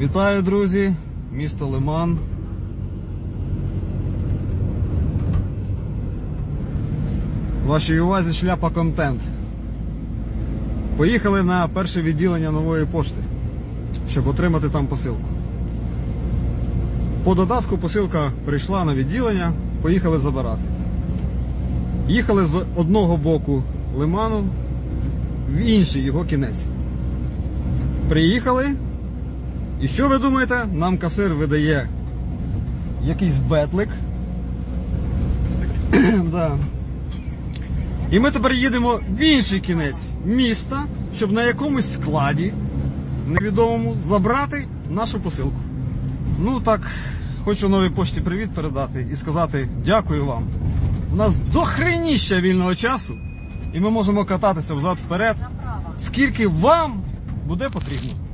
Вітаю, друзі! Місто Лиман. Вашій увазі шляпа контент. Поїхали на перше відділення нової пошти, щоб отримати там посилку. По додатку посилка прийшла на відділення, поїхали забирати. Їхали з одного боку лиману в інший його кінець. Приїхали, і що ви думаєте? Нам касир видає якийсь бетлик. да. І ми тепер їдемо в інший кінець міста, щоб на якомусь складі невідомому забрати нашу посилку. Ну так, хочу новій пошті привіт передати і сказати дякую вам. У нас дохреніща вільного часу, і ми можемо кататися взад вперед, скільки вам буде потрібно.